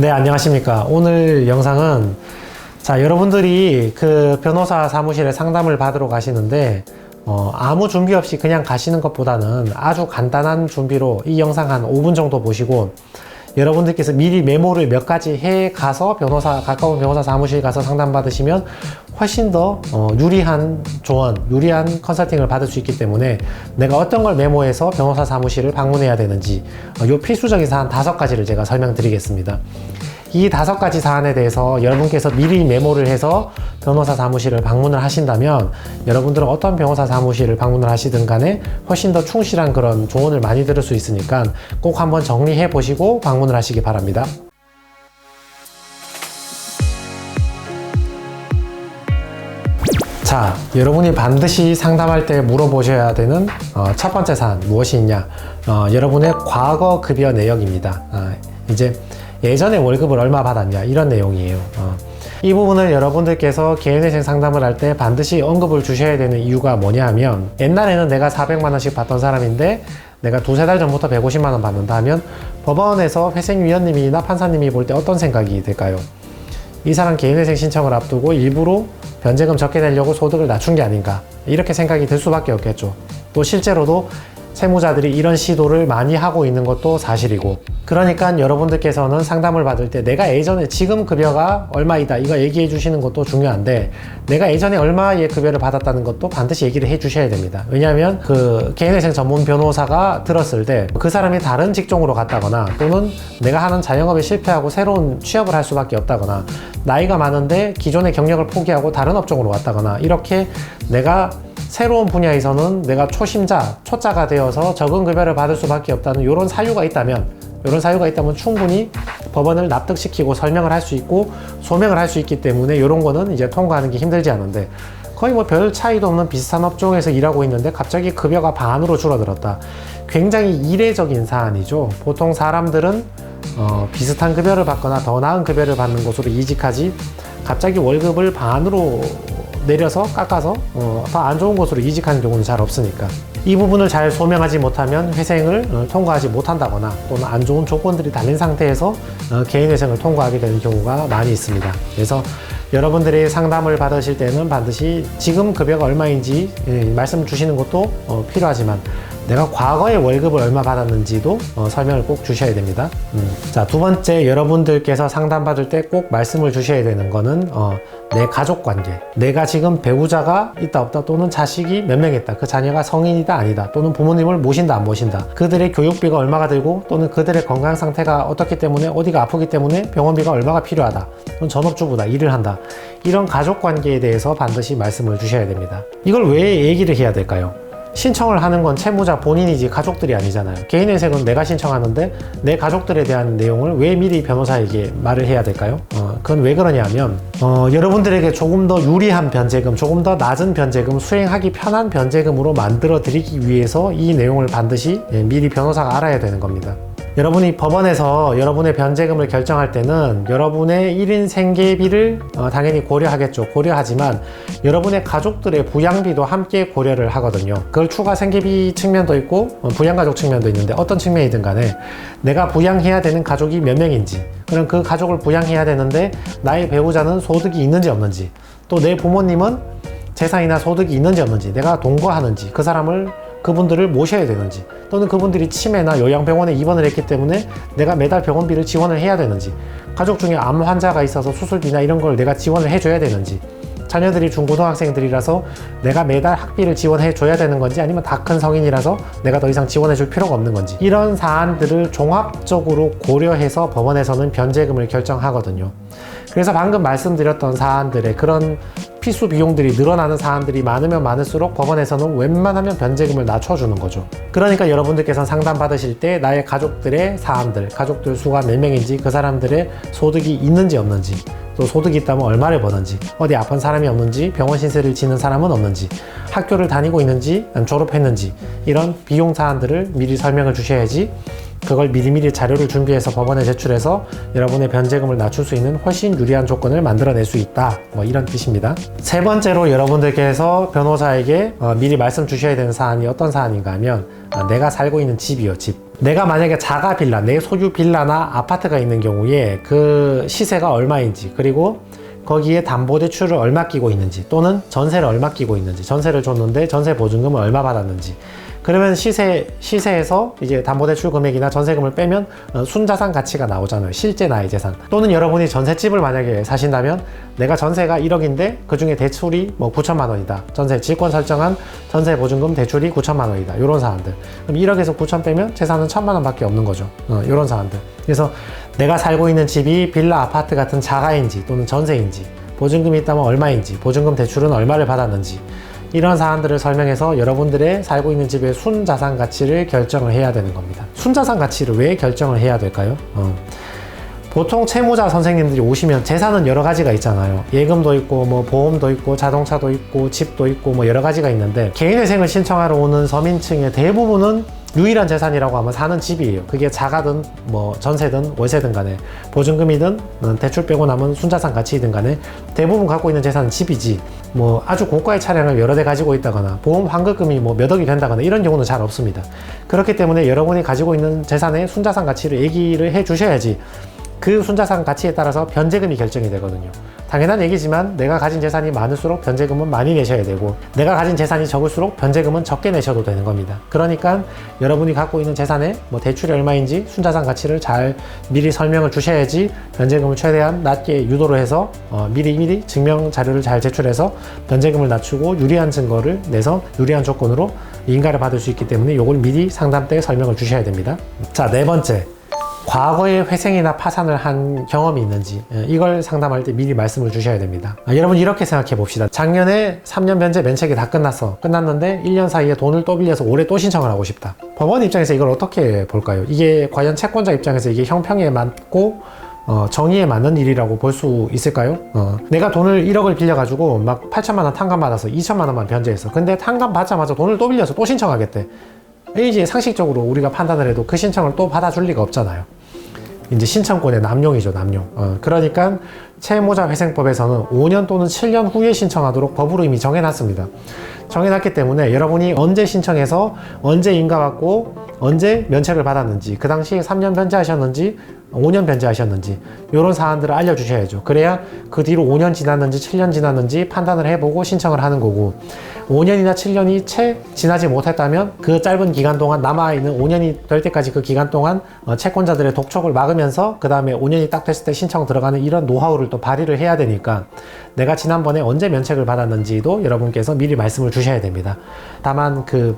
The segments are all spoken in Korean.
네, 안녕하십니까. 오늘 영상은 자, 여러분들이 그 변호사 사무실에 상담을 받으러 가시는데 어, 아무 준비 없이 그냥 가시는 것보다는 아주 간단한 준비로 이 영상 한 5분 정도 보시고 여러분들께서 미리 메모를 몇 가지 해 가서 변호사 가까운 변호사 사무실 가서 상담 받으시면 훨씬 더 어, 유리한 조언, 유리한 컨설팅을 받을 수 있기 때문에 내가 어떤 걸 메모해서 변호사 사무실을 방문해야 되는지 어, 요 필수적인 사안 다섯 가지를 제가 설명드리겠습니다. 이 다섯 가지 사안에 대해서 여러분께서 미리 메모를 해서 변호사 사무실을 방문을 하신다면 여러분들은 어떤 변호사 사무실을 방문을 하시든 간에 훨씬 더 충실한 그런 조언을 많이 들을 수 있으니까 꼭 한번 정리해 보시고 방문을 하시기 바랍니다. 자, 여러분이 반드시 상담할 때 물어보셔야 되는 어, 첫 번째 사안 무엇이 있냐? 어, 여러분의 과거 급여 내역입니다. 아, 이제 예전에 월급을 얼마 받았냐 이런 내용이에요. 어. 이 부분을 여러분들께서 개인회생 상담을 할 때 반드시 언급을 주셔야 되는 이유가 뭐냐 하면 옛날에는 내가 400만 원씩 받던 사람인데 내가 두세 달 전부터 150만 원 받는다 하면 법원에서 회생위원님이나 판사님이 볼 때 어떤 생각이 들까요? 이 사람 개인회생 신청을 앞두고 일부러 변제금 적게 내려고 소득을 낮춘 게 아닌가 이렇게 생각이 들 수밖에 없겠죠. 또 실제로도 세무자들이 이런 시도를 많이 하고 있는 것도 사실이고. 그러니까 여러분들께서는 상담을 받을 때 내가 예전에 지금 급여가 얼마이다 이거 얘기해 주시는 것도 중요한데 내가 예전에 얼마의 급여를 받았다는 것도 반드시 얘기를 해 주셔야 됩니다. 왜냐하면 그 개인회생 전문 변호사가 들었을 때 그 사람이 다른 직종으로 갔다거나 또는 내가 하는 자영업에 실패하고 새로운 취업을 할 수밖에 없다거나 나이가 많은데 기존의 경력을 포기하고 다른 업종으로 왔다거나 이렇게 내가 새로운 분야에서는 내가 초심자, 초짜가 되어서 적은 급여를 받을 수밖에 없다는 이런 사유가 있다면 이런 사유가 있다면 충분히 법원을 납득시키고 설명을 할 수 있고 소명을 할 수 있기 때문에 이런 거는 이제 통과하는 게 힘들지 않은데 거의 뭐 별 차이도 없는 비슷한 업종에서 일하고 있는데 갑자기 급여가 반으로 줄어들었다. 굉장히 이례적인 사안이죠. 보통 사람들은 어, 비슷한 급여를 받거나 더 나은 급여를 받는 곳으로 이직하지 갑자기 월급을 반으로 내려서 깎아서 어, 더 안 좋은 곳으로 이직하는 경우는 잘 없으니까 이 부분을 잘 소명하지 못하면 회생을 어, 통과하지 못한다거나 또는 안 좋은 조건들이 달린 상태에서 어, 개인 회생을 통과하게 되는 경우가 많이 있습니다. 그래서 여러분들이 상담을 받으실 때는 반드시 지금 급여가 얼마인지 예, 말씀 주시는 것도 어, 필요하지만 내가 과거에 월급을 얼마 받았는지도 어, 설명을 꼭 주셔야 됩니다. 음. 자, 두 번째 여러분들께서 상담받을 때 꼭 말씀을 주셔야 되는 거는 어, 내 가족 관계. 내가 지금 배우자가 있다 없다 또는 자식이 몇 명 있다. 그 자녀가 성인이다 아니다. 또는 부모님을 모신다 안 모신다. 그들의 교육비가 얼마가 들고 또는 그들의 건강 상태가 어떻기 때문에 어디가 아프기 때문에 병원비가 얼마가 필요하다. 또는 전업주부다. 일을 한다. 이런 가족 관계에 대해서 반드시 말씀을 주셔야 됩니다. 이걸 왜 얘기를 해야 될까요? 신청을 하는 건 채무자 본인이지 가족들이 아니잖아요. 개인회생은 내가 신청하는데 내 가족들에 대한 내용을 왜 미리 변호사에게 말을 해야 될까요? 어, 그건 왜 그러냐면 어, 여러분들에게 조금 더 유리한 변제금, 조금 더 낮은 변제금, 수행하기 편한 변제금으로 만들어 드리기 위해서 이 내용을 반드시 예, 미리 변호사가 알아야 되는 겁니다. 여러분이 법원에서 여러분의 변제금을 결정할 때는 여러분의 1인 생계비를 어, 당연히 고려하겠죠. 고려하지만 여러분의 가족들의 부양비도 함께 고려를 하거든요. 그걸 추가 생계비 측면도 있고 어, 부양가족 측면도 있는데 어떤 측면이든 간에 내가 부양해야 되는 가족이 몇 명인지 그럼 그 가족을 부양해야 되는데 나의 배우자는 소득이 있는지 없는지 또 내 부모님은 재산이나 소득이 있는지 없는지 내가 동거하는지 그 사람을 그분들을 모셔야 되는지 또는 그분들이 치매나 요양병원에 입원을 했기 때문에 내가 매달 병원비를 지원을 해야 되는지 가족 중에 암 환자가 있어서 수술비나 이런 걸 내가 지원을 해줘야 되는지 자녀들이 중고등학생들이라서 내가 매달 학비를 지원해 줘야 되는 건지 아니면 다 큰 성인이라서 내가 더 이상 지원해 줄 필요가 없는 건지 이런 사안들을 종합적으로 고려해서 법원에서는 변제금을 결정하거든요. 그래서 방금 말씀드렸던 사안들의 그런 필수 비용들이 늘어나는 사안들이 많으면 많을수록 법원에서는 웬만하면 변제금을 낮춰주는 거죠. 그러니까 여러분들께서 상담 받으실 때 나의 가족들의 사안들, 가족들 수가 몇 명인지 그 사람들의 소득이 있는지 없는지 또 소득이 있다면 얼마를 버는지 어디 아픈 사람이 없는지 병원 신세를 지는 사람은 없는지 학교를 다니고 있는지 졸업했는지 이런 비용 사안들을 미리 설명을 주셔야지 그걸 미리미리 자료를 준비해서 법원에 제출해서 여러분의 변제금을 낮출 수 있는 훨씬 유리한 조건을 만들어낼 수 있다. 뭐 이런 뜻입니다. 세 번째로 여러분들께서 변호사에게 어, 미리 말씀 주셔야 되는 사안이 어떤 사안인가 하면 어, 내가 살고 있는 집이요, 집. 내가 만약에 자가 빌라, 내 소유 빌라나 아파트가 있는 경우에 그 시세가 얼마인지 그리고 거기에 담보대출을 얼마 끼고 있는지 또는 전세를 얼마 끼고 있는지 전세를 줬는데 전세 보증금을 얼마 받았는지 그러면 시세 시세에서 이제 담보대출 금액이나 전세금을 빼면 어, 순자산 가치가 나오잖아요. 실제 나의 재산. 또는 여러분이 전세집을 만약에 사신다면 내가 전세가 1억인데 그 중에 대출이 뭐 9천만 원이다. 전세 지권 설정한 전세 보증금 대출이 9천만 원이다. 이런 사안들. 그럼 1억에서 9천 빼면 재산은 1천만 원밖에 없는 거죠. 어, 이런 사안들. 그래서 내가 살고 있는 집이 빌라 아파트 같은 자가인지 또는 전세인지 보증금이 있다면 얼마인지 보증금 대출은 얼마를 받았는지 이런 사안들을 설명해서 여러분들의 살고 있는 집의 순자산 가치를 결정을 해야 되는 겁니다. 순자산 가치를 왜 결정을 해야 될까요? 어. 보통 채무자 선생님들이 오시면 재산은 여러 가지가 있잖아요. 예금도 있고, 뭐 보험도 있고, 자동차도 있고, 집도 있고, 뭐 여러 가지가 있는데 개인회생을 신청하러 오는 서민층의 대부분은 유일한 재산이라고 하면 사는 집이에요. 그게 자가든 뭐 전세든 월세든 간에 보증금이든 어, 대출 빼고 남은 순자산 가치이든 간에 대부분 갖고 있는 재산은 집이지 뭐 아주 고가의 차량을 여러 대 가지고 있다거나 보험 환급금이 뭐 몇 억이 된다거나 이런 경우는 잘 없습니다. 그렇기 때문에 여러분이 가지고 있는 재산의 순자산 가치를 얘기를 해 주셔야지 그 순자산 가치에 따라서 변제금이 결정이 되거든요. 당연한 얘기지만 내가 가진 재산이 많을수록 변제금은 많이 내셔야 되고 내가 가진 재산이 적을수록 변제금은 적게 내셔도 되는 겁니다. 그러니까 여러분이 갖고 있는 재산의 뭐 대출이 얼마인지 순자산 가치를 잘 미리 설명을 주셔야지 변제금을 최대한 낮게 유도를 해서 어, 미리 미리 증명 자료를 잘 제출해서 변제금을 낮추고 유리한 증거를 내서 유리한 조건으로 인가를 받을 수 있기 때문에 이걸 미리 상담 때 설명을 주셔야 됩니다. 자, 네 번째. 과거에 회생이나 파산을 한 경험이 있는지 예, 이걸 상담할 때 미리 말씀을 주셔야 됩니다. 아, 여러분 이렇게 생각해 봅시다. 작년에 3년 변제 면책이 다 끝났어. 끝났는데 1년 사이에 돈을 또 빌려서 올해 또 신청을 하고 싶다. 법원 입장에서 이걸 어떻게 볼까요? 이게 과연 채권자 입장에서 이게 형평에 맞고 어, 정의에 맞는 일이라고 볼 수 있을까요? 어, 내가 돈을 1억을 빌려가지고 막 8천만 원 탕감 받아서 2천만 원만 변제했어. 근데 탕감 받자마자 돈을 또 빌려서 또 신청하겠대. 이제 상식적으로 우리가 판단을 해도 그 신청을 또 받아줄 리가 없잖아요. 이제 신청권의 남용이죠, 남용. 어, 그러니까 채무자 회생법에서는 5년 또는 7년 후에 신청하도록 법으로 이미 정해놨습니다. 정해놨기 때문에 여러분이 언제 신청해서 언제 인가받고 언제 면책을 받았는지 그 당시에 3년 변제하셨는지 5년 변제하셨는지 이런 사안들을 알려주셔야죠. 그래야 그 뒤로 5년 지났는지 7년 지났는지 판단을 해보고 신청을 하는 거고 5년이나 7년이 채 지나지 못했다면 그 짧은 기간 동안 남아있는 5년이 될 때까지 그 기간 동안 어, 채권자들의 독촉을 막으면서 그 다음에 5년이 딱 됐을 때 신청 들어가는 이런 노하우를 또 발휘를 해야 되니까 내가 지난번에 언제 면책을 받았는지도 여러분께서 미리 말씀을 주셔야 됩니다. 다만 그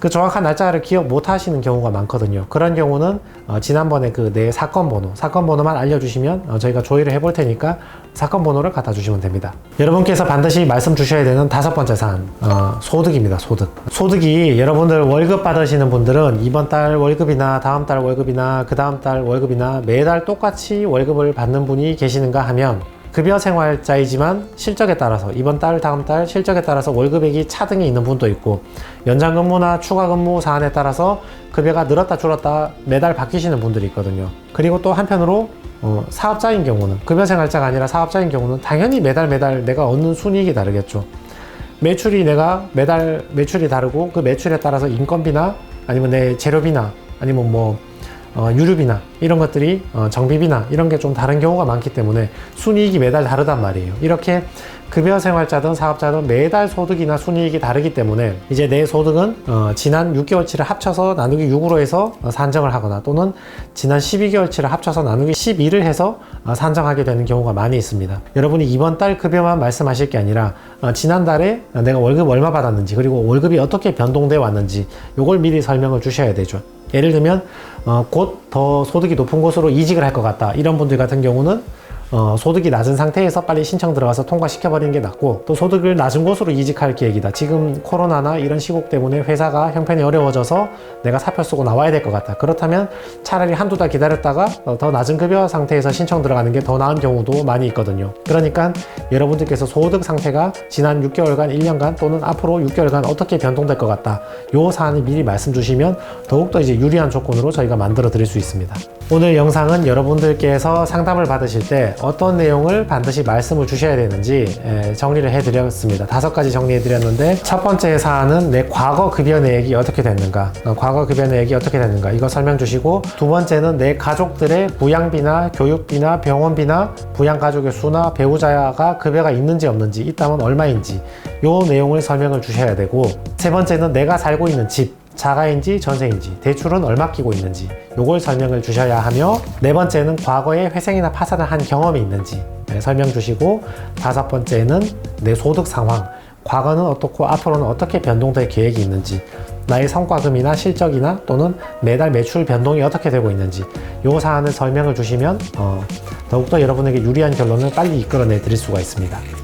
그 정확한 날짜를 기억 못 하시는 경우가 많거든요. 그런 경우는 어, 지난번에 그 내 사건 번호, 사건 번호만 알려주시면 어, 저희가 조회를 해볼 테니까 사건 번호를 갖다 주시면 됩니다. 여러분께서 반드시 말씀 주셔야 되는 다섯 번째 사안, 어, 소득입니다. 소득. 소득이 여러분들 월급 받으시는 분들은 이번 달 월급이나 다음 달 월급이나 그 다음 달 월급이나 매달 똑같이 월급을 받는 분이 계시는가 하면 급여 생활자이지만 실적에 따라서 이번 달 다음 달 실적에 따라서 월급액이 차등이 있는 분도 있고 연장 근무나 추가 근무 사안에 따라서 급여가 늘었다 줄었다 매달 바뀌시는 분들이 있거든요. 그리고 또 한편으로 어, 사업자인 경우는 급여 생활자가 아니라 사업자인 경우는 당연히 매달 매달 내가 얻는 순이익이 다르겠죠. 매출이 내가 매달 매출이 다르고 그 매출에 따라서 인건비나 아니면 내 재료비나 아니면 뭐 어, 유류비나 이런 것들이 어, 정비비나 이런 게 좀 다른 경우가 많기 때문에 순이익이 매달 다르단 말이에요. 이렇게 급여 생활자든 사업자든 매달 소득이나 순이익이 다르기 때문에 이제 내 소득은 어, 지난 6개월치를 합쳐서 나누기 6으로 해서 어, 산정을 하거나 또는 지난 12개월치를 합쳐서 나누기 12를 해서 어, 산정하게 되는 경우가 많이 있습니다. 여러분이 이번 달 급여만 말씀하실 게 아니라 어, 지난달에 내가 월급 얼마 받았는지 그리고 월급이 어떻게 변동돼 왔는지 이걸 미리 설명을 주셔야 되죠. 예를 들면 어, 곧 더 소득이 높은 곳으로 이직을 할 것 같다. 이런 분들 같은 경우는 어, 소득이 낮은 상태에서 빨리 신청 들어가서 통과시켜버리는 게 낫고 또 소득을 낮은 곳으로 이직할 계획이다. 지금 코로나나 이런 시국 때문에 회사가 형편이 어려워져서 내가 사표 쓰고 나와야 될 것 같다. 그렇다면 차라리 한두 달 기다렸다가 어, 더 낮은 급여 상태에서 신청 들어가는 게 더 나은 경우도 많이 있거든요. 그러니까 여러분들께서 소득 상태가 지난 6개월간, 1년간 또는 앞으로 6개월간 어떻게 변동될 것 같다. 요 사안을 미리 말씀 주시면 더욱더 이제 유리한 조건으로 저희가 만들어 드릴 수 있습니다. 오늘 영상은 여러분들께서 상담을 받으실 때 어떤 내용을 반드시 말씀을 주셔야 되는지 에, 정리를 해드렸습니다. 다섯 가지 정리해드렸는데 첫 번째 사안은 내 과거 급여 내역이 어떻게 됐는가, 어, 과거 급여 내역이 어떻게 됐는가 이거 설명 주시고 두 번째는 내 가족들의 부양비나 교육비나 병원비나 부양 가족의 수나 배우자가 급여가 있는지 없는지 있다면 얼마인지 요 내용을 설명을 주셔야 되고 세 번째는 내가 살고 있는 집 자가인지 전세인지 대출은 얼마 끼고 있는지 요걸 설명을 주셔야 하며 네 번째는 과거에 회생이나 파산을 한 경험이 있는지 네, 설명 주시고 다섯 번째는 내 소득 상황 과거는 어떻고 앞으로는 어떻게 변동될 계획이 있는지 나의 성과금이나 실적이나 또는 매달 매출 변동이 어떻게 되고 있는지 요 사안을 설명을 주시면 어, 더욱더 여러분에게 유리한 결론을 빨리 이끌어내 드릴 수가 있습니다.